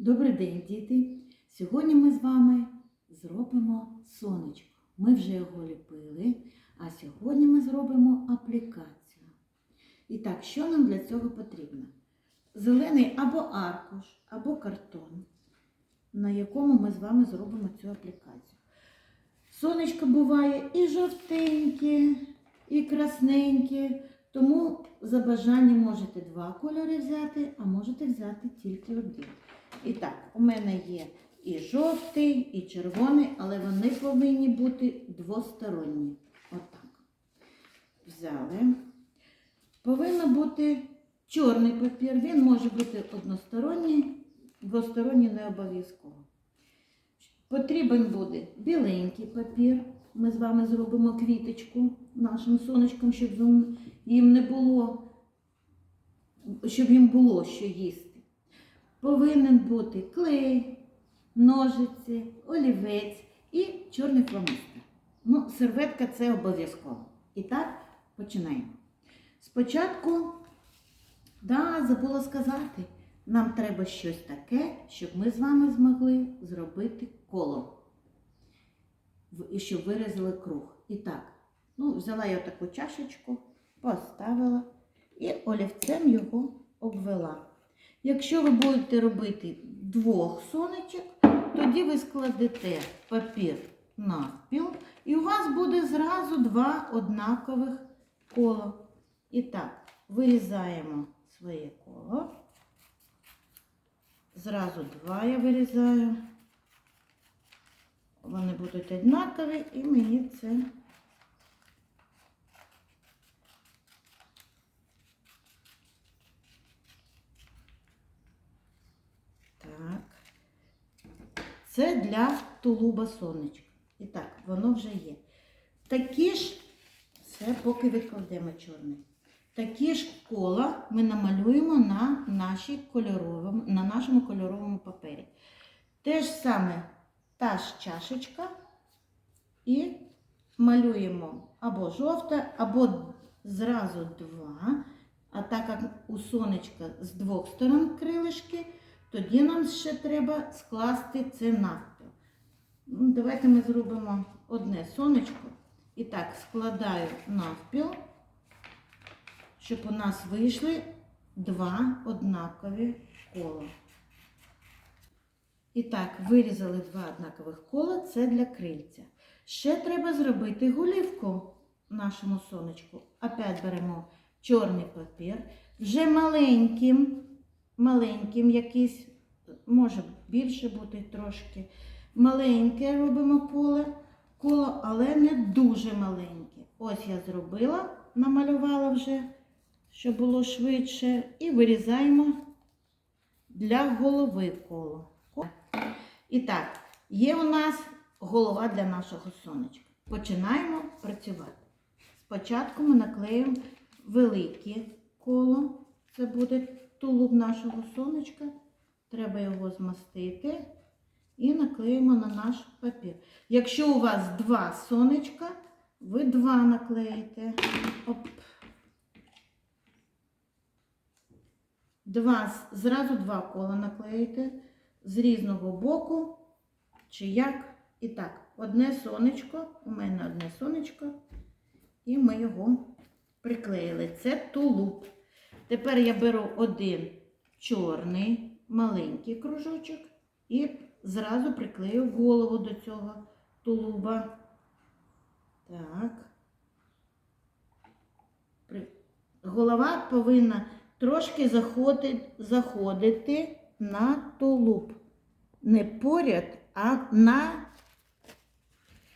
Добрий день, діти! Сьогодні ми з вами зробимо сонечко. Ми вже його ліпили, а сьогодні ми зробимо аплікацію. І так, що нам для цього потрібно? Зелений або аркуш, або картон, на якому ми з вами зробимо цю аплікацію. Сонечко буває і жовтеньке, і красненьке, тому за бажанням можете два кольори взяти, а можете взяти тільки один. І так, у мене є і жовтий, і червоний, але вони повинні бути двосторонні. Отак. Взяли. Повинно бути чорний папір. Він може бути односторонній, двосторонній не обов'язково. Потрібен буде біленький папір. Ми з вами зробимо квіточку нашим сонечком, щоб їм не було, щоб їм було що їсти. Повинен бути клей, ножиці, олівець і чорний фломастер. Ну, серветка це обов'язково. І так, починаємо. Спочатку, да, забула сказати, нам треба щось таке, щоб ми з вами змогли зробити коло. І щоб вирізали круг. І так, ну, взяла я таку чашечку, поставила і олівцем його обвела. Якщо ви будете робити двох сонечок, тоді ви складете папір навпіл, і у вас буде зразу два однакових кола. І так, вирізаємо своє коло. Зразу два я вирізаю. Вони будуть однакові, і мені це Так. Це для тулуба сонечка. І так, воно вже є. Такі ж, це поки відкладемо чорний. Такі ж кола ми намалюємо на, нашій кольоровому, на нашому кольоровому папері. Те ж саме та ж чашечка і малюємо або жовте, або зразу два. А так як у сонечка з двох сторон крилишки, тоді нам ще треба скласти це навпіл. Ну, Давайте ми зробимо одне сонечко. І так, складаю навпіл, щоб у нас вийшли два однакові кола. І так, вирізали два однакових кола, це для крильця. Ще треба зробити голівку нашому сонечку. Опять беремо чорний папір, вже маленьким, маленьким якийсь, може більше бути трошки. Маленьке робимо коло, коло, але не дуже маленьке. Ось я зробила, намалювала вже, щоб було швидше. І вирізаємо для голови коло. І так, є у нас голова для нашого сонечка. Починаємо працювати. Спочатку ми наклеїмо велике коло. Це буде тулуб нашого сонечка. Треба його змастити і наклеїмо на наш папір. Якщо у вас два сонечка, ви два наклеїте. Оп. Два, зразу два кола наклеїте з різного боку, чи як. І так, одне сонечко, у мене одне сонечко, і ми його приклеїли. Це тулуб. Тепер я беру один чорний маленький кружочок і зразу приклею голову до цього тулуба. Так. Голова повинна трошки заходити, заходити на тулуб. Не поряд, а на,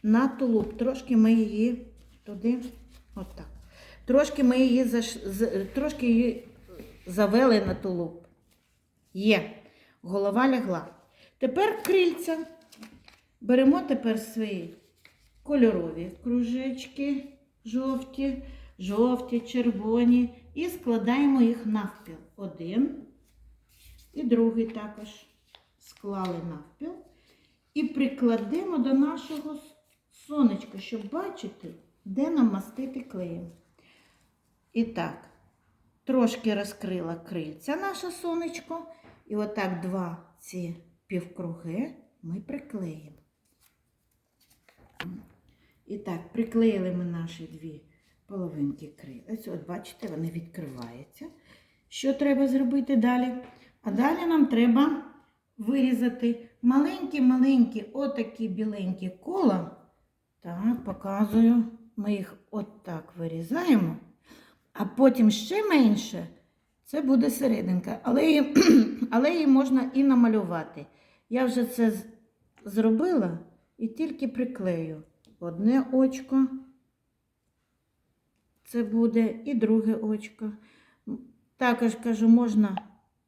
на тулуб. Трошки ми її туди, отак. Трошки ми її заш... трошки її завели на тулуб. Є. Голова лягла. Тепер крильця. Беремо тепер свої кольорові кружечки, жовті, жовті, червоні, і складаємо їх навпіл. Один і другий також склали навпіл. І прикладемо до нашого сонечка, щоб бачити, де нам мастити клеєм. І так, трошки розкрила крильця наше сонечко. І отак два ці півкруги ми приклеїмо. І так, приклеїли ми наші дві половинки крилець. От бачите, вони відкриваються. Що треба зробити далі? А далі нам треба вирізати маленькі-маленькі отакі біленькі кола. Так, показую. Ми їх отак вирізаємо, а потім ще менше. Це буде серединка, але її, але її можна і намалювати. Я вже це зробила і тільки приклею одне очко. Це буде і друге очко. Також кажу, можна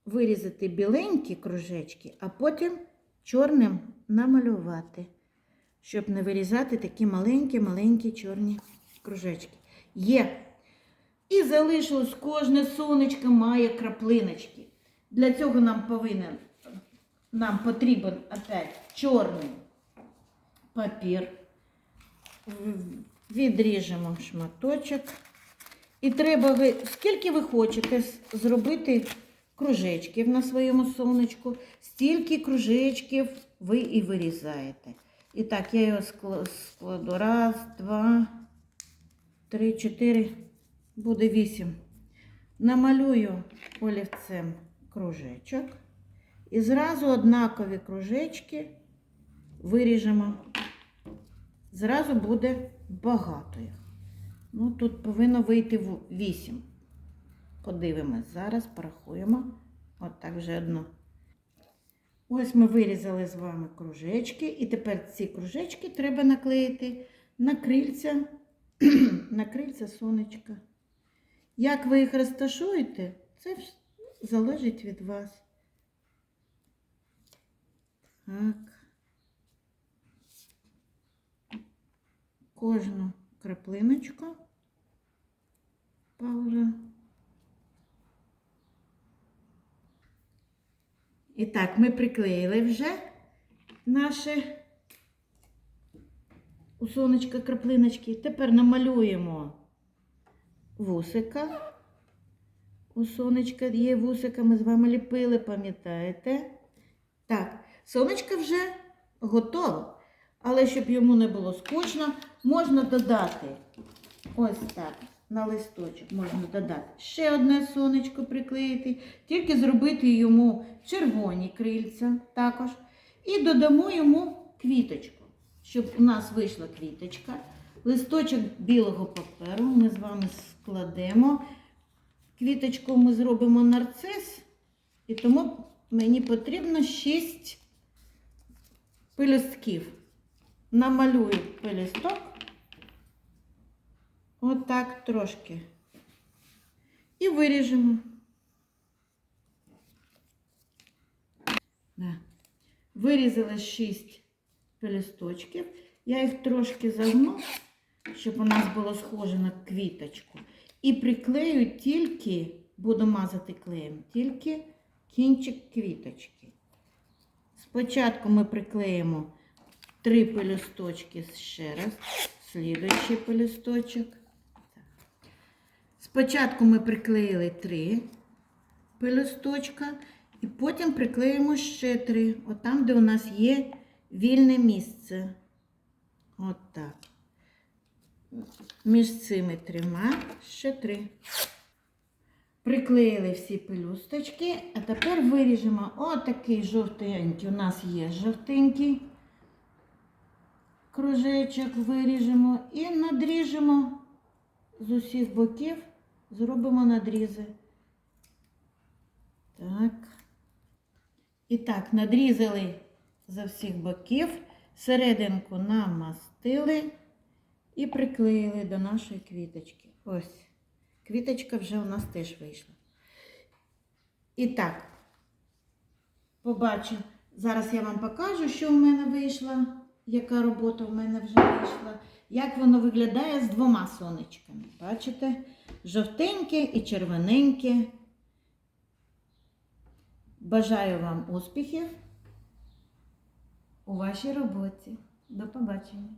вирізати біленькі кружечки, а потім чорним намалювати, щоб не вирізати такі маленькі-маленькі чорні кружечки. Є. І залишилось кожне сонечко має краплиночки. Для цього нам повинен, нам потрібен опять чорний папір. Відріжемо шматочок. І треба ви, скільки ви хочете зробити кружечків на своєму сонечку, стільки кружечків ви і вирізаєте. І так, я його складу. Раз, два, три, чотири, буде вісім. Намалюю олівцем кружечок. І зразу однакові кружечки виріжемо. Зразу буде багато їх. Ну, тут повинно вийти в 8. Подивимось, зараз порахуємо. От так вже одно. Ось ми вирізали з вами кружечки, і тепер ці кружечки треба наклеїти на крильця, на крильця сонечка. Як ви їх розташуєте, це вс- залежить від вас. Так. Кожну краплиночку. Пауза. І так, ми приклеїли вже наше у сонечка краплиночки. Тепер намалюємо вусика. У сонечка є вусика, ми з вами ліпили, пам'ятаєте? Так, сонечко вже готове. Але щоб йому не було скучно, можна додати ось так. На листочок можна додати ще одне сонечко приклеїти, тільки зробити йому червоні крильця також. І додамо йому квіточку, щоб у нас вийшла квіточка. Листочок білого паперу ми з вами складемо. Квіточку ми зробимо нарцис, і тому мені потрібно 6 пелюстків. Намалюю пелюсток. Отак трошки. І виріжемо. Да. Вирізали 6 пелюсточків. Я їх трошки загну, щоб у нас було схоже на квіточку. І приклею тільки, буду мазати клеєм, тільки кінчик квіточки. Спочатку ми приклеїмо три пелюсточки ще раз, слідуючий пелюсточок. Спочатку ми приклеїли три пелюсточка, і потім приклеїмо ще три. От там, де у нас є вільне місце. От. Між цими трьома ще три. Приклеїли всі пелюсточки, а тепер виріжемо отакий жовтенький. У нас є жовтенький кружечок, виріжемо і надріжемо з усіх боків, зробимо надрізи. Так. І так, надрізали з всіх боків, серединку намастили і приклеїли до нашої квіточки. Ось. Квіточка вже у нас теж вийшла. І так, побачу. Зараз я вам покажу, що в мене вийшло, яка робота в мене вже вийшла, як воно виглядає з двома сонечками. Бачите? Жовтеньке і червоненьке. Бажаю вам успіхів у вашій роботі. До побачення!